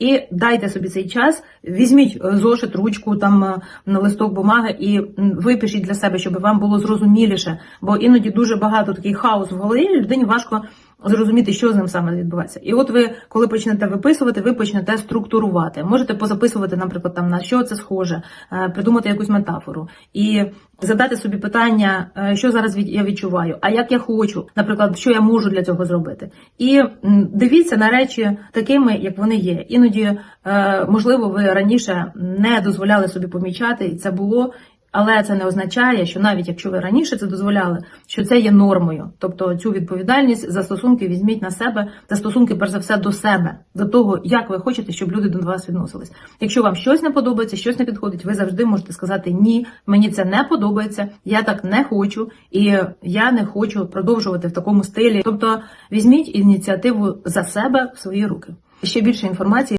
І дайте собі цей час, візьміть е, зошит, ручку, там е, на листок бумаги і випишіть для себе, щоб вам було зрозуміліше. Бо іноді дуже багато такий хаос в голові, людині важко зрозуміти, що з ним саме відбувається. І от ви, коли почнете виписувати, ви почнете структурувати. Можете позаписувати, наприклад, там на що це схоже, е, придумати якусь метафору і задати собі питання, е, що зараз я відчуваю, а як я хочу, наприклад, що я можу для цього зробити. І дивіться на речі такими, як вони є. Іноді, е, можливо, ви раніше не дозволяли собі помічати, і це було. Але це не означає, що навіть якщо ви раніше це дозволяли, що це є нормою. Тобто цю відповідальність за стосунки візьміть на себе, за стосунки, перш за все, до себе, до того, як ви хочете, щоб люди до вас відносились. Якщо вам щось не подобається, щось не підходить, ви завжди можете сказати ні, мені це не подобається, я так не хочу, і я не хочу продовжувати в такому стилі. Тобто візьміть ініціативу за себе в свої руки. Ще більше інформації.